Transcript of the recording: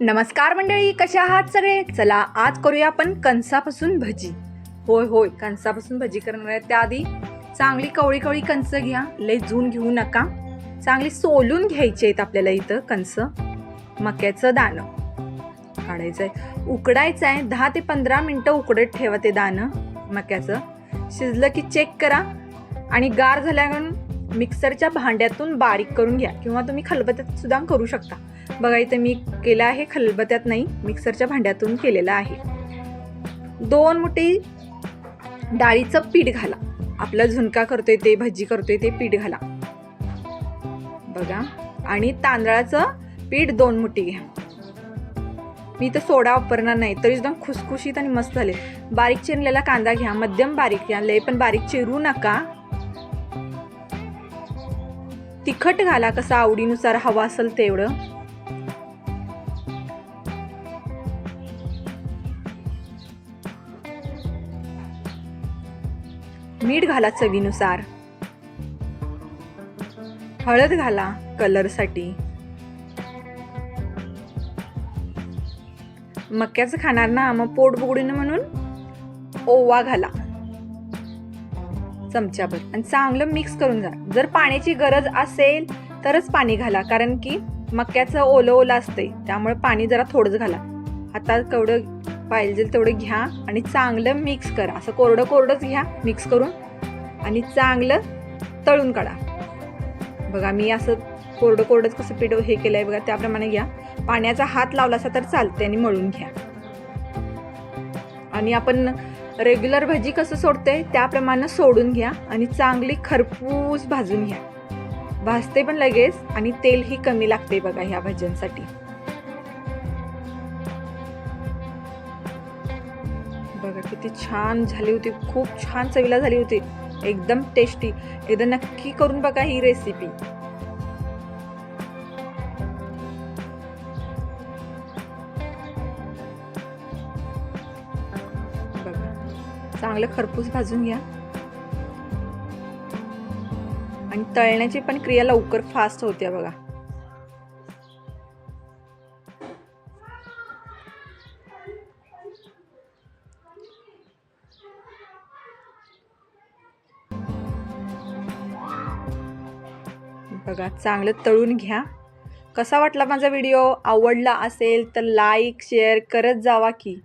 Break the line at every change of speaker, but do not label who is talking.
नमस्कार मंडळी कशा आहात सगळे? चला आज करूया आपण कणसापासून भजी. होय होय कणसापासून भजी करणार आहे. त्याआधी चांगली कवळी कवळी कणस घ्या. लय जून घेऊ नका. चांगली सोलून घ्यायची आहेत आपल्याला इथं कणस मक्याचं दाणं. काढायचं आहे उकडायचं आहे दहा ते पंधरा मिनटं उकडत ठेवा ते दाणं मक्याचं. शिजलं की चेक करा. आणि गार झाल्याकडून मिक्सरच्या भांड्यातून बारीक करून घ्या किंवा तुम्ही खलबत्यात सुद्धा करू शकता. बघा इथे मी केलं आहे खलबत्यात नाही मिक्सरच्या भांड्यातून केलेलं आहे. दोन मुठी डाळीचं पीठ घाला. आपला झुणका करतोय ते भजी करतोय ते पीठ घाला. बघा आणि तांदळाचं पीठ दोन मुठी घ्या. मी तर सोडा वापरणार नाही तरी सुद्धा खुसखुशीत आणि मस्त झाले. बारीक चिरलेला कांदा घ्या मध्यम बारीक घ्या लय पण बारीक चिरू नका. तिखट घाला कसं आवडीनुसार हवा असेल तेवढं. मीठ घाला चवीनुसार. हळद घाला कलरसाठी. मक्याचं खाणार ना मग पोट बुगडून म्हणून ओवा घाला. चमच्याभर. आणि चांगलं मिक्स करून जा. जर पाण्याची गरज असेल तरच पाणी घाला. कारण की मक्याचं ओलं ओलं असते त्यामुळे पाणी जरा थोडंच घाला. आता केवढं पाहिजे तेवढं घ्या आणि चांगलं मिक्स करा. असं कोरडं कोरडंच घ्या मिक्स करून. आणि चांगलं तळून काढा. बघा मी असं कोरडं कोरडंच कसं पीठ हे केलं आहे बघा त्याप्रमाणे घ्या. पाण्याचा हात लावला असा तर चालते आणि मळून घ्या. आणि आपण रेग्युलर भजी कसं सोडते त्याप्रमाणे सोडून घ्या आणि चांगली खरपूस भाजून घ्या. भाजते पण लगेच आणि तेलही कमी लागते बघा ह्या भज्यांसाठी. बघा किती छान झाली होती खूप छान चवीला झाली होती. एकदम टेस्टी एकदा नक्की करून बघा ही रेसिपी चांगलं खरपूस भाजून घ्या. आणि तळण्याची पण क्रिया लवकर फास्ट होते बघा. बघा चांगलं तळून घ्या. कसा वाटला माझा व्हिडिओ? आवडला असेल तर लाईक शेअर करत जावा की.